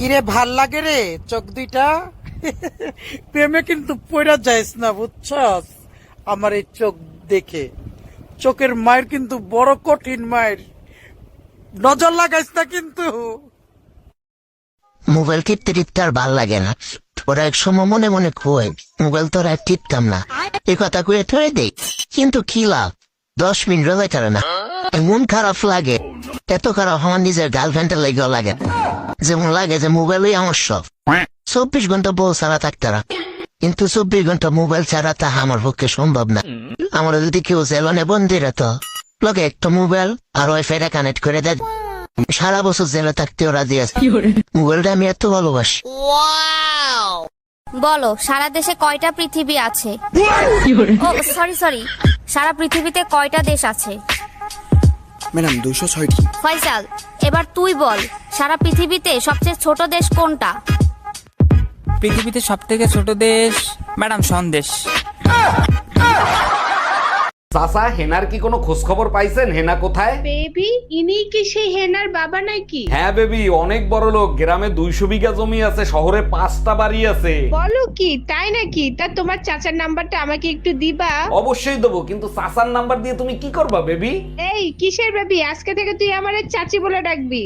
কিরে ভালো লাগে রে? চোখ দুইটা? প্রেমে কিন্তু পড়া যাইস না বুঝছস? আমার এই চোখ দেখে। চোখের মায়ের কিন্তু বড় কঠিন মায়ের। নজর লাগাইস না কিন্তু। মোবাইল টিপতে টিপতে আর ভালো লাগে না। ওরা এক সময় মনে মনে কয় মোবাইল তো আর টিপতাম না। এ কথা কয়ে থয়ে দেই কিন্তু কি লাভ? দশ মিনিট যাইতারে না। মন খারাপ লাগে। এত খারাপ আমার নিজের গার্লফ্রেন্ডের লেগেও লাগে না। যেমন লাগে যে মোবাইলই আমার সব। চব্বিশ ঘণ্টা বউ ছাড়া থাকতারা কিন্তু চব্বিশ ঘণ্টা মোবাইল ছাড়া তা আমার পক্ষে সম্ভব না। আমার যদি কেউ জেলনে বন্দি তো লগে একটা মোবাইল আর ওয়াইফাইটা কানেক্ট করে দেয়। সারা বছর জেলে থাকতেও রাজি আছে। মোবাইলটা আমি এত ভালোবাসি। বলো সারা দেশে কয়টা পৃথিবী আছে? ও সরি সরি সারা পৃথিবীতে কয়টা দেশ আছে? ম্যাডাম দুশো ছয়টি। ফয়সাল এবার তুই বল। সারা পৃথিবীতে সবচেয়ে ছোট দেশ কোনটা? পৃথিবীতে সব থেকে ছোট দেশ ম্যাডাম সন্দেশ। চাচা হেনার কি কোনো খোঁজ খবর পাইছেন? হেনা কোথায়? বেবি ইনি কি সেই হেনার বাবা নাকি? হ্যাঁ বেবি অনেক বড় লোক। গ্রামে দুইশো বিঘা জমি আছে শহরে পাঁচটা বাড়ি আছে। বলো কি তাই নাকি? তা তোমার চাচার নাম্বারটা আমাকে একটু দিবা। অবশ্যই দেবো কিন্তু চাচার নাম্বার দিয়ে তুমি কি করবা বেবি? এই কিসের বেবি? আজকে থেকে তুই আমার চাচি বলে ডাকবি।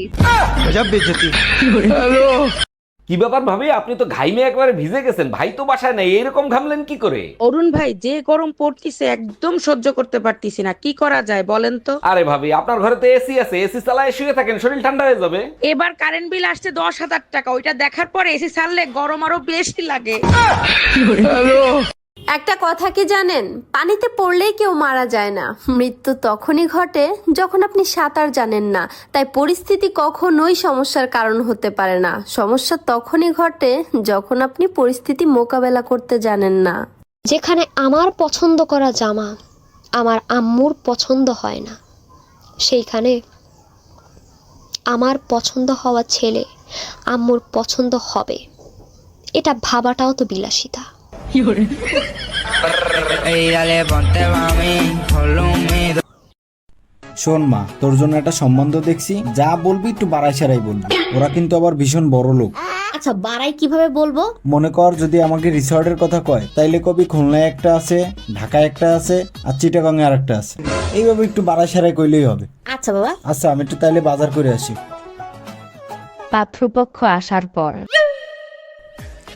কি ব্যাপার ভাবি? আপনি তো ঘাইমে একবারে ভিজে গেছেন। ভাই তো বাসায় নাই এরকম ঘামলেন কি করে? অরুণ ভাই যে গরম পড়তিছে একদম সহ্য করতে পারতিছি না। কি করা যায় বলেন তো? আরে ভাবি আপনার ঘরে তো এসি আছে এসি চালায় শুয়ে থাকেন শরীর ঠান্ডা হয়ে যাবে। এবার কারেন্ট বিল আসছে দশ হাজার টাকা ওইটা দেখার পরে এসি ছাড়লে গরম আরও বেশি লাগে। একটা কথা কি জানেন? পানিতে পড়লেই কেউ মারা যায় না। মৃত্যু তখনই ঘটে যখন আপনি সাঁতার জানেন না। তাই পরিস্থিতি কখনোই সমস্যার কারণ হতে পারে না। সমস্যা তখনই ঘটে যখন আপনি পরিস্থিতি মোকাবেলা করতে জানেন না। যেখানে আমার পছন্দ করা জামা আমার আম্মুর পছন্দ হয় না, সেইখানে আমার পছন্দ হওয়া ছেলে আম্মুর পছন্দ হবে। এটা ভাবাটাও তো বিলাসিতা। শোন মা তোর জন্য একটা সম্বন্ধ দেখছি যা বলবি একটু বাড়াই সারাই বলবি। ওরা কিন্তু আবার ভীষণ বড় লোক। আচ্ছা বাড়াই কীভাবে বলব? মনে কর যদি আমাকে রিসর্টের কথা কয় তাইলে কবি খুলনায় একটা আছে ঢাকায় একটা আছে আর চিটাগাঙে আর একটা আছে। এইভাবে একটু বাড়াই সারাই কইলেই হবে। আচ্ছা বাবা। আচ্ছা আমি একটু তাইলে বাজার করে আসি। পাত্রপক্ষ আসার পর।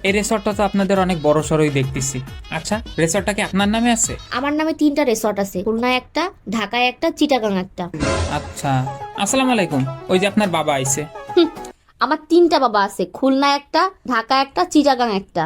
এই রেসর্টটা তো আপনাদের অনেক বড় সড়ই দেখতেছি। আচ্ছা রেসর্টটা কি আপনার নামে আছে? আমার নামে তিনটা রিসর্ট আছে খুলনা একটা ঢাকায় একটা চিটাগাং একটা। আচ্ছা আসসালামু আলাইকুম। ওই যে আপনার বাবা আইছে। আমার তিনটা বাবা আছে খুলনা একটা ঢাকা একটা চিটাগাং একটা।